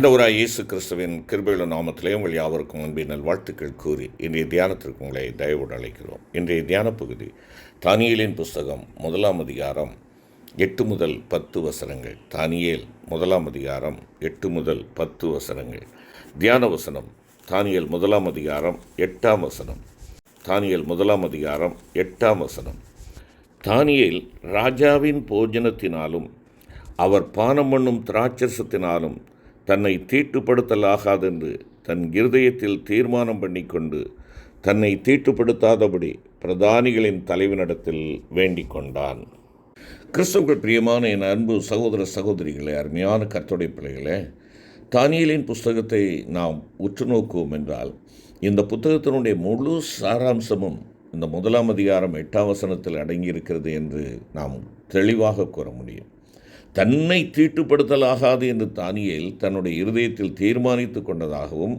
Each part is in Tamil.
ஆண்டவராய் இயேசு கிறிஸ்துவின் கிருபையுள்ள நாமத்திலே உங்கள் யாவருக்கும் அன்பின் நல்வாழ்த்துக்கள் கூறி இன்றைய தியானத்திற்கு உங்களை தயவோடு அழைக்கிறோம். இன்றைய தியான பகுதி தானியேலின் புஸ்தகம் முதலாம் அதிகாரம் எட்டு முதல் பத்து வசனங்கள். தானியல் முதலாம் அதிகாரம் எட்டு முதல் பத்து வசனங்கள். தியான வசனம். தானியல் முதலாம் அதிகாரம் எட்டாம் வசனம். தானியல் முதலாம் அதிகாரம் எட்டாம் வசனம். தானியேல் ராஜாவின் போஜனத்தினாலும் அவர் பானம் பண்ணும் திராட்சசத்தினாலும் தன்னை தீட்டுப்படுத்தலாகாதென்று தன் இருதயத்தில் தீர்மானம் பண்ணிக்கொண்டு தன்னை தீட்டுப்படுத்தாதபடி பிரதானிகளின் தலைவனிடத்தில் வேண்டிக் கொண்டான் கிறிஸ்தவர்கள் பிரியமான என் அன்பு சகோதர சகோதரிகளே அருமையான கர்த்தருடைய பிள்ளைகளே தானியலின் புஸ்தகத்தை நாம் உற்று நோக்குவோம் என்றால் இந்த புத்தகத்தினுடைய முழு சாராம்சமும் இந்த முதலாம் அதிகாரம் எட்டாம் வசனத்தில் அடங்கியிருக்கிறது என்று நாம் தெளிவாக கூற முடியும். தன்னை தீட்டுப்படுத்தலாகாது என்று தானியேல் தன்னுடைய இருதயத்தில் தீர்மானித்து கொண்டதாகவும்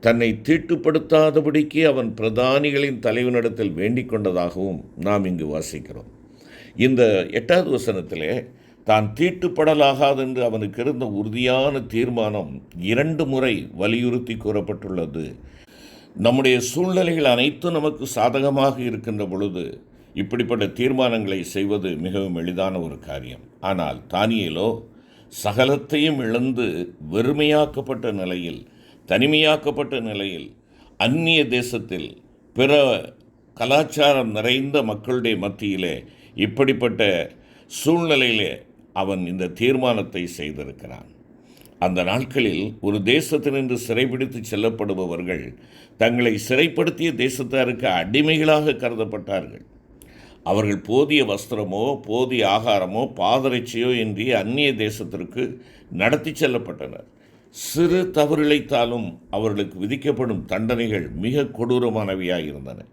தன்னை தீட்டுப்படுத்தாதபடிக்கு அவன் பிரதானிகளின் தலைவனிடத்தில் வேண்டிக் கொண்டதாகவும் நாம் இங்கு வாசிக்கிறோம். இந்த எட்டாவது வசனத்திலே தான் தீட்டுப்படலாகாது என்று அவனுக்கு இருந்த உறுதியான தீர்மானம் இரண்டு முறை வலியுறுத்தி கூறப்பட்டுள்ளது. நம்முடைய சூழ்நிலைகள் அனைத்தும் நமக்கு சாதகமாக இருக்கின்ற பொழுது இப்படிப்பட்ட தீர்மானங்களை செய்வது மிகவும் எளிதான ஒரு காரியம். ஆனால் தானியலோ சகலத்தையும் இழந்து வெறுமையாக்கப்பட்ட நிலையில் தனிமையாக்கப்பட்ட நிலையில் அந்நிய தேசத்தில் பிற கலாச்சாரம் நிறைந்த மக்களுடைய மத்தியிலே இப்படிப்பட்ட சூழ்நிலையிலே அவன் இந்த தீர்மானத்தை செய்திருக்கிறான். அந்த நாட்களில் ஒரு தேசத்தினின்று சிறைபிடித்து செல்லப்படுபவர்கள் தங்களை சிறைப்படுத்திய தேசத்தாருக்கு அடிமைகளாக கருதப்பட்டார்கள். அவர்கள் போதிய வஸ்திரமோ போதிய ஆகாரமோ பாதரைச்சியோ இன்றி அந்நிய தேசத்திற்கு நடத்தி செல்லப்பட்டனர். சிறு தவறிழைத்தாலும் அவர்களுக்கு விதிக்கப்படும் தண்டனைகள் மிக கொடூரமானவையாக இருந்தன.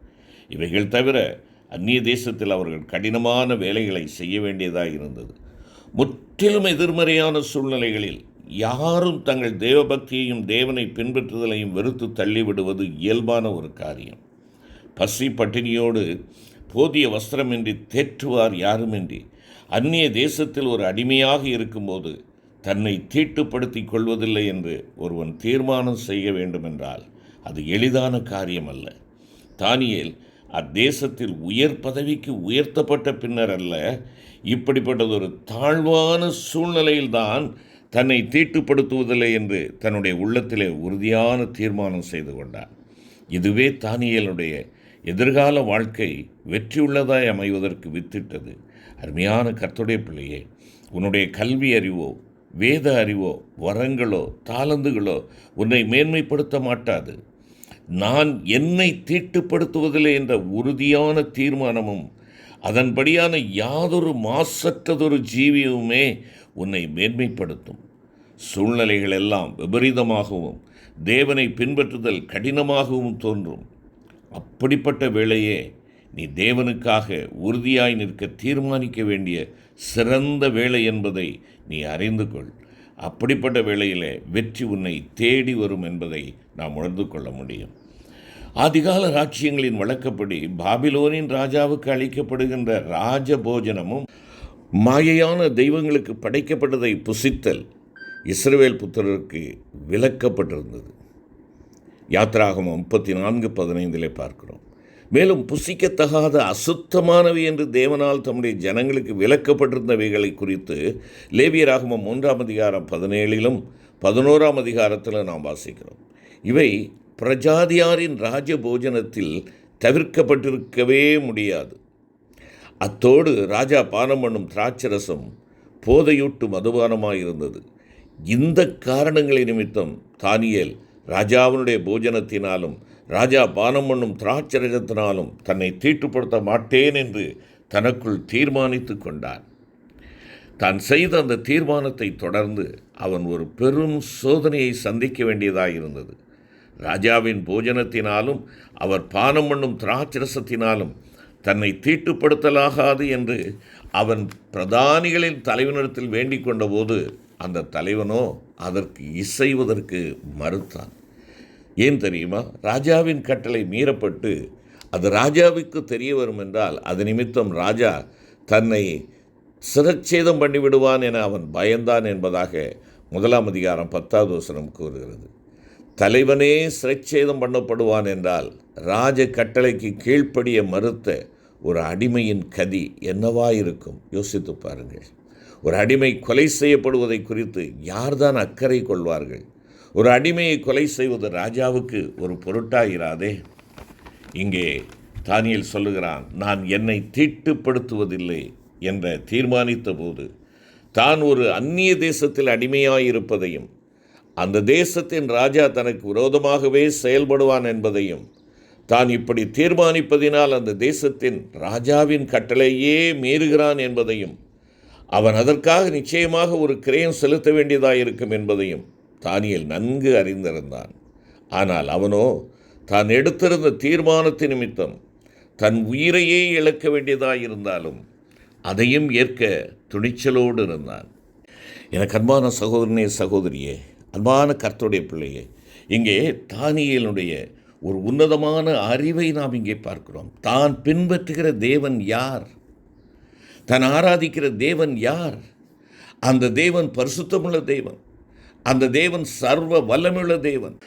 இவைகள் தவிர அந்நிய தேசத்தில் அவர்கள் கடினமான வேலைகளை செய்ய வேண்டியதாக இருந்தது. முற்றிலும் எதிர்மறையான சூழ்நிலைகளில் யாரும் தங்கள் தேவபக்தியையும் தேவனை பின்பற்றுதலையும் வெறுத்து தள்ளிவிடுவது இயல்பான ஒரு காரியம். பசி பட்டினியோடு போதிய வஸ்திரமின்றி தேற்றுவார் யாருமின்றி. அந்நிய தேசத்தில் ஒரு அடிமையாக இருக்கும்போது தன்னை தீட்டுப்படுத்தி கொள்வதில்லை என்று ஒருவன் தீர்மானம் செய்ய வேண்டுமென்றால் அது எளிதான காரியம் அல்ல தானியேல் அத்தேசத்தில் உயர் பதவிக்கு உயர்த்தப்பட்ட பின்னர் அல்ல இப்படிப்பட்டதொரு தாழ்வான சூழ்நிலையில்தான் தன்னை தீட்டுப்படுத்துவதில்லை என்று தன்னுடைய உள்ளத்திலே உறுதியான தீர்மானம் செய்து கொண்டார் இதுவே தானியலுடைய எதிர்கால வாழ்க்கை வெற்றியுள்ளதாய் அமைவதற்கு வித்திட்டது. அருமையான கர்த்துடைய பிள்ளையே உன்னுடைய கல்வி அறிவோ வேத அறிவோ வரங்களோ தாளந்துகளோ உன்னை மேன்மைப்படுத்த மாட்டாது. நான் என்னை தீட்டுப்படுத்துவதில்லை என்ற உறுதியான தீர்மானமும் அதன்படியான யாதொரு மாசற்றதொரு ஜீவியவுமே உன்னை மேன்மைப்படுத்தும். சூழ்நிலைகள் எல்லாம் விபரீதமாகவும் தேவனை பின்பற்றுதல் கடினமாகவும் தோன்றும். அப்படிப்பட்ட வேளையே நீ தேவனுக்காக உறுதியாய் நிற்க தீர்மானிக்க வேண்டிய சிறந்த வேலை என்பதை நீ அறிந்து கொள். அப்படிப்பட்ட வேளையிலே வெற்றி உன்னை தேடி வரும் என்பதை நாம் உணர்ந்து கொள்ள முடியும். ஆதிகால ராஜ்யங்களின் வழக்கப்படி பாபிலோனின் ராஜாவுக்கு அளிக்கப்படுகின்ற ராஜ போஜனமும் மாயையான தெய்வங்களுக்கு படைக்கப்பட்டதை புசித்தல் இஸ்ரவேல் புத்திரருக்கு விலக்கப்பட்டிருந்தது யாத்ராகமம் முப்பத்தி நான்கு பதினைந்திலே பார்க்கிறோம். மேலும் புசிக்கத்தகாத அசுத்தமானவை என்று தேவனால் தம்முடைய ஜனங்களுக்கு விலக்கப்பட்டிருந்தவைகளை குறித்து லேவியராகமம் மூன்றாம் அதிகாரம் பதினேழிலும் பதினோராம் அதிகாரத்தில் நாம் வாசிக்கிறோம். இவை பிரஜாதியாரின் ராஜ போஜனத்தில் தவிர்க்கப்பட்டிருக்கவே முடியாது. அத்தோடு ராஜா பானம் பண்ணும் திராட்சரசம் போதையூட்டு மதுபானமாக இருந்தது இந்த காரணங்களை நிமித்தம் தானியல் ராஜாவினுடைய போஜனத்தினாலும் ராஜா பானம் பண்ணும் திராட்சரகத்தினாலும் தன்னை தீட்டுப்படுத்த மாட்டேன் என்று தனக்குள் தீர்மானித்து கொண்டான். தான் செய்த அந்த தீர்மானத்தை தொடர்ந்து அவன் ஒரு பெரும் சோதனையை சந்திக்க வேண்டியதாக இருந்தது. ராஜாவின் போஜனத்தினாலும் அவர் பானம் பண்ணும் திராட்சரசத்தினாலும் தன்னை தீட்டுப்படுத்தலாகாது என்று அவன் பிரதானிகளின் தலைவனிடத்தில் வேண்டிக் கொண்டபோது அந்த தலைவனோ அதற்கு இசைவதற்கு மறுத்தான். ஏன் தெரியுமா? ராஜாவின் கட்டளை மீறப்பட்டு அது ராஜாவுக்கு தெரிய வரும் என்றால் அது நிமித்தம் ராஜா தன்னை சிரச்சேதம் பண்ணிவிடுவான் என அவன் பயந்தான் என்பதாக முதலாம் அதிகாரம் பத்தாவது வசனம் கூறுகிறது. தலைவனே சிரச்சேதம் பண்ணப்படுவான் என்றால் ராஜ கட்டளைக்கு கீழ்ப்படிய மறுத்த ஒரு அடிமையின் கதி என்னவாயிருக்கும்? யோசித்து பாருங்கள். ஒரு அடிமை கொலை செய்யப்படுவதை குறித்து யார்தான் அக்கறை கொள்வார்கள்? ஒரு அடிமையை கொலை செய்வது ராஜாவுக்கு ஒரு பொருட்டாகிறாதே இங்கே தானியல் சொல்லுகிறான் நான் என்னை தீட்டுப்படுத்துவதில்லை என்ற தீர்மானித்த போது தான் ஒரு அந்நிய தேசத்தில் அடிமையாயிருப்பதையும் அந்த தேசத்தின் ராஜா தனக்கு விரோதமாகவே செயல்படுவான் என்பதையும் தான் இப்படி தீர்மானிப்பதினால் அந்த தேசத்தின் ராஜாவின் கட்டளையே மீறுகிறான் என்பதையும் அவன் அதற்காக நிச்சயமாக ஒரு கிரயம் செலுத்த வேண்டியதாயிருக்கும் என்பதையும் தானியல் நன்கு அறிந்திருந்தான். ஆனால் அவனோ தான் எடுத்திருந்த தீர்மானத்தின் நிமித்தம் தன் உயிரையே இழக்க வேண்டியதாயிருந்தாலும் அதையும் ஏற்க துணிச்சலோடு இருந்தான். எனக்கு அன்பான சகோதரனே சகோதரியே அன்பான கர்த்தருடைய பிள்ளையே இங்கே தானியலுடைய ஒரு உன்னதமான அறிவை நாம் இங்கே பார்க்கிறோம். தான் பின்பற்றுகிற தேவன் யார்? தான் ஆராதிக்கிற தேவன் யார்? அந்த தேவன் பரிசுத்தமுள்ள தேவன். அந்த தேவன் சர்வ வல்லமுள்ள தேவன்.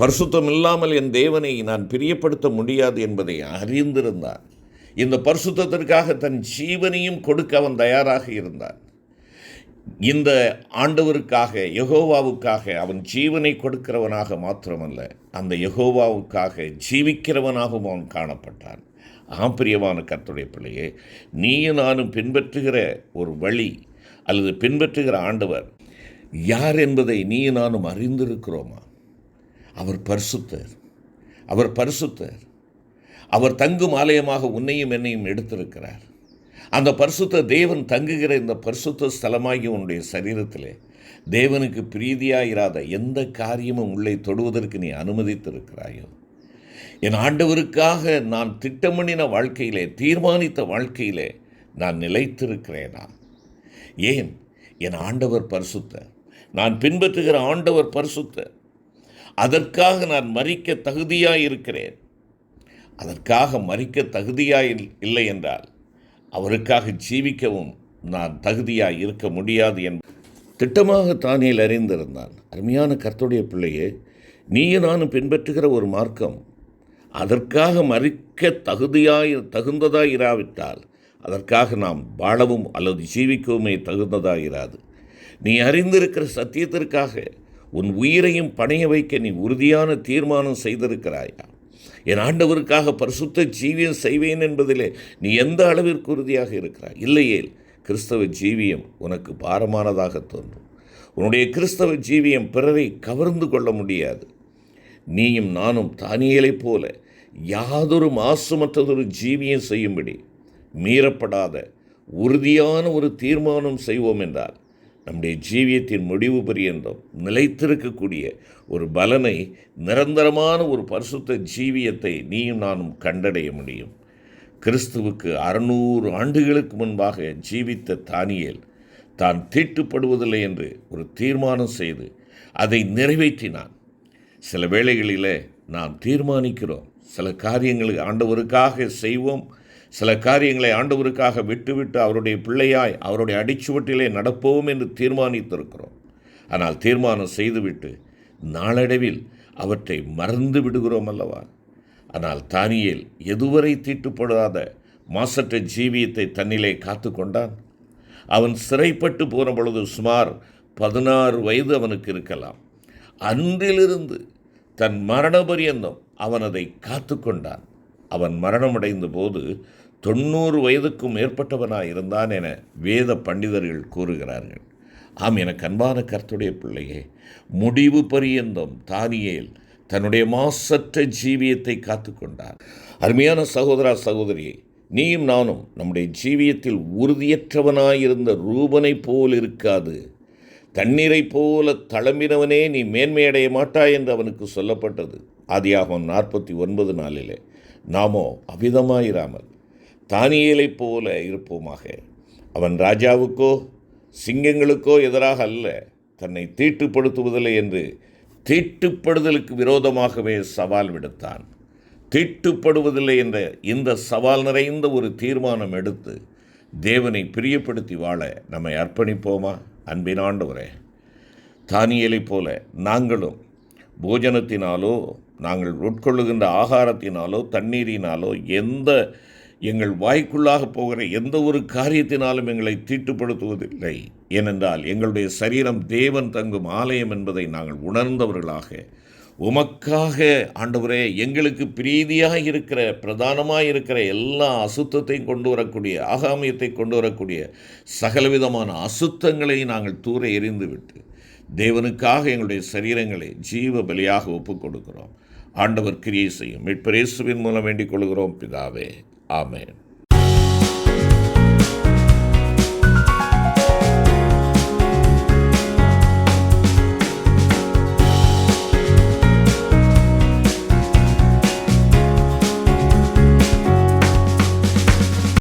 பரிசுத்தம் இல்லாமல் என் தேவனை நான் பிரியப்படுத்த முடியாது என்பதை அறிந்திருந்தான். இந்த பரிசுத்தத்திற்காக தன் ஜீவனையும் கொடுக்க அவன் தயாராக இருந்தான். இந்த ஆண்டவருக்காக யகோவாவுக்காக அவன் ஜீவனை கொடுக்கிறவனாக மாத்திரமல்ல அந்த யகோவாவுக்காக ஜீவிக்கிறவனாகவும் அவன் காணப்பட்டான். ஆம் பிரியமான பிள்ளையே நீயும் நானும் பின்பற்றுகிற ஒரு வழி அல்லது பின்பற்றுகிற ஆண்டவர் யார் என்பதை நீயும் நானும் அறிந்திருக்கிறோமா? அவர் பரிசுத்தர். அவர் பரிசுத்தர். அவர் தங்கும் ஆலயமாக உன்னையும் என்னையும் எடுத்திருக்கிறார். அந்த பரிசுத்த தேவன் தங்குகிற இந்த பரிசுத்த ஸ்தலமாகிய உன்னுடைய சரீரத்திலே தேவனுக்கு பிரீதியாயிராத எந்த காரியமும் உள்ளே தொடுவதற்கு நீ அனுமதித்திருக்கிறாயோ? என் ஆண்டவருக்காக நான் திட்டமிடின வாழ்க்கையிலே தீர்மானித்த வாழ்க்கையிலே நான் நிலைத்திருக்கிறேனா? ஏன்? என் ஆண்டவர் பரிசுத்தர். நான் பின்பற்றுகிற ஆண்டவர் பரிசுத்தர் அதற்காக நான் மறிக்க தகுதியாக இருக்கிறேன் அதற்காக மறிக்க தகுதியாக இல்லை என்றால் அவருக்காக ஜீவிக்கவும் நான் தகுதியாக இருக்க முடியாது என்று திட்டமாக தானியில் அறிந்திருந்தான் அருமையான கர்த்தருடைய பிள்ளையே நீயும் நானும் பின்பற்றுகிற ஒரு மார்க்கம் அதற்காக மறிக்க தகுதியாய் தகுந்ததாய் இராவிட்டால் அதற்காக நாம் வாழவும் அல்லது ஜீவிக்கவுமே தகுந்ததாக இராது. நீ அறிந்திருக்கிற சத்தியத்திற்காக உன் உயிரையும் பணைய வைக்க நீ உறுதியான தீர்மானம் செய்திருக்கிறாயா? என் ஆண்டவருக்காக பரிசுத்த ஜீவியம் செய்வேன் என்பதிலே நீ எந்த அளவிற்கு உறுதியாக இருக்கிறாய்? இல்லையேல் கிறிஸ்தவ ஜீவியம் உனக்கு பாரமானதாக தோன்றும். உன்னுடைய கிறிஸ்தவ ஜீவியம் பிறரை கவர்ந்து கொள்ள முடியாது. நீயும் நானும் தானியலைப் போல யாதொரு மாசுமற்றதொரு ஜீவியம் செய்யும்படி மீறப்படாத உறுதியான ஒரு தீர்மானம் செய்வோம் என்றால் நம்முடைய ஜீவியத்தின் முடிவு பரியந்தம் நிலைத்திருக்கக்கூடிய ஒரு பலனை நிரந்தரமான ஒரு பரிசுத்த ஜீவியத்தை நீயும் நானும் கண்டடைய முடியும். கிறிஸ்துவுக்கு அறுநூறு ஆண்டுகளுக்கு முன்பாக ஜீவித்த தானியல் தான் தீட்டுப்படுவதில்லை என்று ஒரு தீர்மானம் செய்து அதை நிறைவேற்றினான். சில வேளைகளில் நாம் தீர்மானிக்கிறோம். சில காரியங்களை ஆண்டவருக்காக செய்வோம். சில காரியங்களை ஆண்டவருக்காக விட்டுவிட்டு அவருடைய பிள்ளையாய் அவருடைய அடிச்சுவட்டிலே நடப்போம் என்று தீர்மானித்திருக்கிறோம். ஆனால் தீர்மானம் செய்துவிட்டு நாளடைவில் அவற்றை மறந்து விடுகிறோம் அல்லவா? ஆனால் தானியேல் எதுவரை தீட்டுப்படாத மாசற்ற ஜீவியத்தை தன்னிலே காத்து கொண்டான்? அவன் சிறைப்பட்டு போன பொழுது சுமார் பதினாறு வயது அவனுக்கு இருக்கலாம். அன்றிலிருந்து தன் மரண பரியந்தம் அவன் அதை காத்து கொண்டான். அவன் மரணமடைந்த போது தொண்ணூறு வயதுக்கும் மேற்பட்டவனாக இருந்தான் என வேத பண்டிதர்கள் கூறுகிறார்கள். ஆம் எனக்கு அன்பான கர்த்துடைய பிள்ளையே முடிவு பரியந்தம் தானியேல் தன்னுடைய மாசற்ற ஜீவியத்தை காத்து கொண்டார் அருமையான சகோதரா சகோதரியை நீயும் நானும் நம்முடைய ஜீவியத்தில் உறுதியற்றவனாயிருந்த ரூபனைப் போல் இருக்காது. தண்ணீரைப் போல தளம்பினவனே நீ மேன்மையடைய மாட்டாய் என்று அவனுக்கு சொல்லப்பட்டது. ஆதியாகம் நாற்பத்தி ஒன்பது நாளிலே நாமோ அவிதமாயிராமல் தானியலைப் போல இருப்போமாக. அவன் ராஜாவுக்கோ சிங்கங்களுக்கோ எதிராக அல்ல தன்னை தீட்டுப்படுத்துவதில்லை என்று தீட்டுப்படுதலுக்கு விரோதமாகவே சவால் விடுத்தான். தீட்டுப்படுவதில்லை என்ற இந்த சவால் நிறைந்த ஒரு தீர்மானம் எடுத்து தேவனை பிரியப்படுத்தி வாழ நம்மை அர்ப்பணிப்போமா? அன்பின் ஆண்டவரே தானியலைப் போல நாங்களும் போஜனத்தினாலோ நாங்கள் உட்கொள்ளுகின்ற ஆகாரத்தினாலோ தண்ணீரினாலோ எந்த எங்கள் வாய்க்குள்ளாக போகிற எந்த ஒரு காரியத்தினாலும் எங்களை தீட்டுப்படுத்துவதில்லை. ஏனென்றால் எங்களுடைய சரீரம் தேவன் தங்கும் ஆலயம் என்பதை நாங்கள் உணர்ந்தவர்களாக உமக்காக ஆண்டவரே எங்களுக்கு பிரீதியாக இருக்கிற பிரதானமாக இருக்கிற எல்லா அசுத்தத்தையும் கொண்டு வரக்கூடிய ஆகாமியத்தை கொண்டு வரக்கூடிய சகலவிதமான அசுத்தங்களை நாங்கள் தூர எறிந்துவிட்டு தேவனுக்காக எங்களுடைய சரீரங்களை ஜீவ பலியாக ஒப்புக் கொடுக்கிறோம் ஆண்டவர் கிரியை செய்யும். மீட்பரேசுவின் மூலம் வேண்டிக் கொள்கிறோம். பிதாவே ஆமேன்.